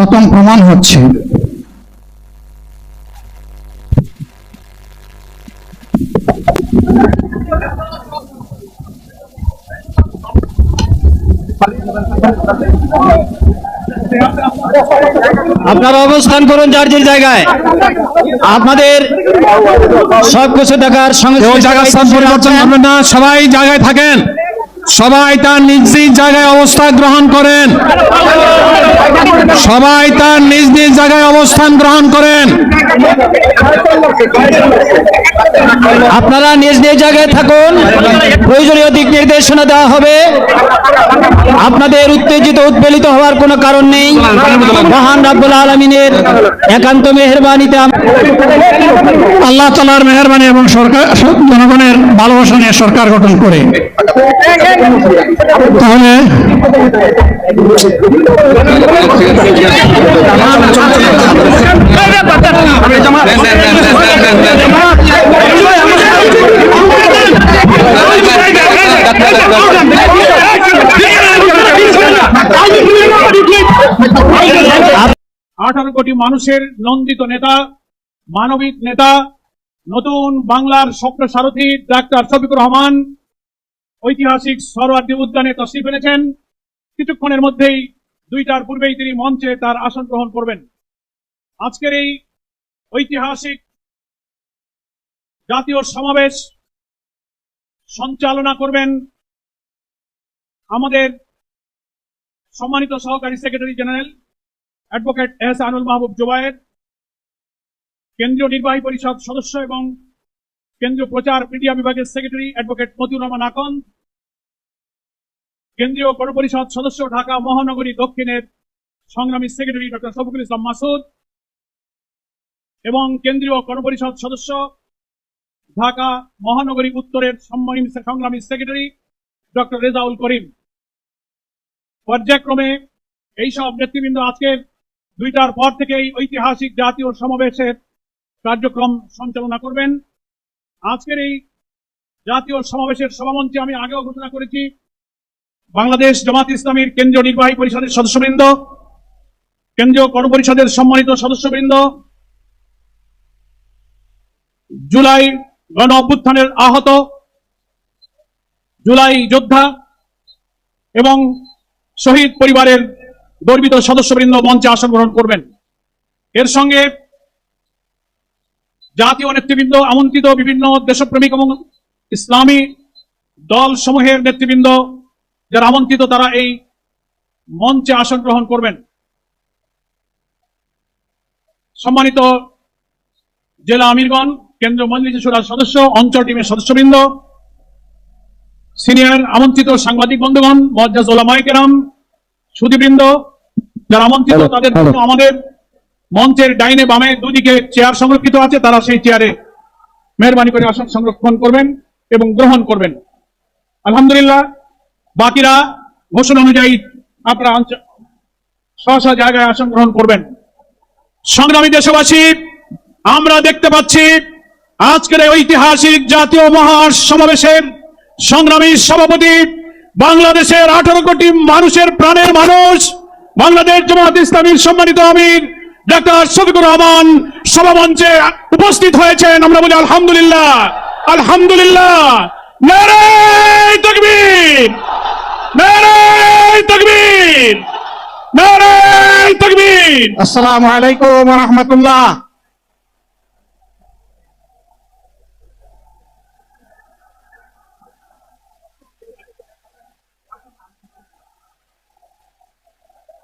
প্রথম প্রমাণ হচ্ছে। আপনারা অবস্থান করুন যার যার জায়গায়। আপনাদের সব কিছু দেখার সঙ্গে কেউ স্থান পরিবর্তন করবেন না সবাই জায়গায় থাকেন। সবাই তার নিজ নিজ জায়গায় অবস্থান গ্রহণ করেন। সবাই তার নিজ নিজ জায়গায় অবস্থান গ্রহণ করেন। আপনারা নিজ নিজ জায়গায় থাকুন। প্রয়োজনীয় দিক নির্দেশনা দেওয়া হবে। আপনাদের উত্তেজিত উদ্বেলিত হওয়ার কোনো কারণ নেই। মহান রাব্বুল আলমিনের একান্ত মেহরবানিতে আল্লাহ তালার মেহরবানি এবং সরকার জনগণের ভালোবাসা নিয়ে সরকার গঠন করে। তাহলে আঠারো কোটি মানুষের নন্দিত নেতা, মানবিক নেতা, নতুন বাংলার স্বপ্ন সারথী ডাক্তার শফিকুর রহমান ঐতিহাসিক সরোয়ার্দী উদ্যানে তশরিফ এনেছেন। কিছুক্ষণের মধ্যেই দুইটার পূর্বেই তিনি মঞ্চে তার আসন গ্রহণ করবেন। আজকের এই ঐতিহাসিক জাতীয় সমাবেশ সঞ্চালনা করবেন আমাদের সম্মানিত সহকারী secretary general advocate S Anul Mahbub Zobayer, কেন্দ্রীয় নির্বাহী পরিষদ সদস্য এবং কেন্দ্রীয় প্রচার মিডিয়া বিভাগের সেক্রেটারি অ্যাডভোকেট মতিউর রহমান আকন, কেন্দ্রীয় গণপরিষদ সদস্য ঢাকা মহানগরী দক্ষিণের সংগ্রামী সেক্রেটারি ডক্টর শফিকুল ইসলাম মাসুদ এবং কেন্দ্রীয় গণপরিষদ সদস্য ঢাকা মহানগরী উত্তরের সংগ্রামী সেক্রেটারি ডক্টর রেজাউল করিম। পর্যায়ক্রমে এইসব নেতৃবৃন্দ আজকের দুইটার পর থেকেই ঐতিহাসিক জাতীয় সমাবেশের কার্যক্রম সঞ্চালনা করবেন। আজকের এই জাতীয় সমাবেশের সভামঞ্চে আমি আগেও ঘোষণা করেছি, বাংলাদেশ জামাত ইসলামীর কেন্দ্রীয় নির্বাহী পরিষদের সদস্যবৃন্দ, কেন্দ্রীয় গণপরিষদের সম্মানিত সদস্যবৃন্দ, জুলাই গণ অভ্যুত্থানের আহত, জুলাই যোদ্ধা এবং শহীদ পরিবারের গর্বিত সদস্যবৃন্দ মঞ্চে আসন গ্রহণ করবেন। এর সঙ্গে জাতীয় নেতৃবৃন্দ, আমন্ত্রিত বিভিন্ন দেশপ্রেমিক এবং ইসলামী দল সমূহের নেতৃবৃন্দ, যারা আমন্ত্রিত, তারা এই মঞ্চে আসন গ্রহণ করবেন। সম্মানিত জেলা আমিরগণ কেন্দ্র মন্ত্রী সদস্য, অঞ্চল টিমের সদস্যবৃন্দ সিনিয়র আমন্ত্রিত সাংবাদিক বন্ধুগণ মজ্জাজ ওলামাই কেরাম সুদীবৃন্দ যারা আমন্ত্রিত তাদের জন্য আমাদের মঞ্চের ডাইনে বামে দুদিকে চেয়ার সংরক্ষিত আছে তারা সেই চেয়ারে মেহরবানি করে আসন সংরক্ষণ করবেন এবং গ্রহণ করবেন। আলহামদুলিল্লাহ বাকিরা ঘোষণা অনুযায়ী আপনারা স্ব স্ব জায়গায় আসন গ্রহণ করবেন। সংগ্রামী দেশবাসী আমরা দেখতে পাচ্ছি আজকের ঐতিহাসিক জাতীয় মহাসমাবেশের সংগ্রামী সভাপতি, বাংলাদেশের আঠারো কোটি মানুষের প্রাণের মানুষ, বাংলাদেশ জামাত ইসলামীর সম্মানিত আমির, ডাক্তার শফিকুর রহমান সভামঞ্চে উপস্থিত হয়েছেন। আমরা বলি আলহামদুলিল্লাহ আলহামদুলিল্লাহ। তকবীর আসসালামু আলাইকুম রহমতুল্লাহ।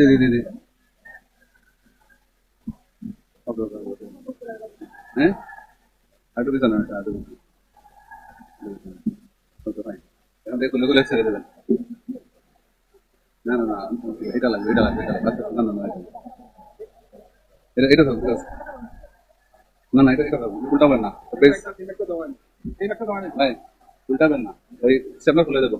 জি জি জি জি। হ্যাঁ? আরেকটু আরেকটু পিছনে। ওকে ফাইন এখন থেকে খুলে খুলে দেবেন। না না না এটা লাগবে এটা লাগবে এটা লাগবে। না না না এটা এটা এটা থাকুক, এটা থাকুক। না না এটা এটা থাকুক, উল্টাবেন না। বেশ। ভাই উল্টাবেন না। ওই স্টেপটা খুলে দেবো।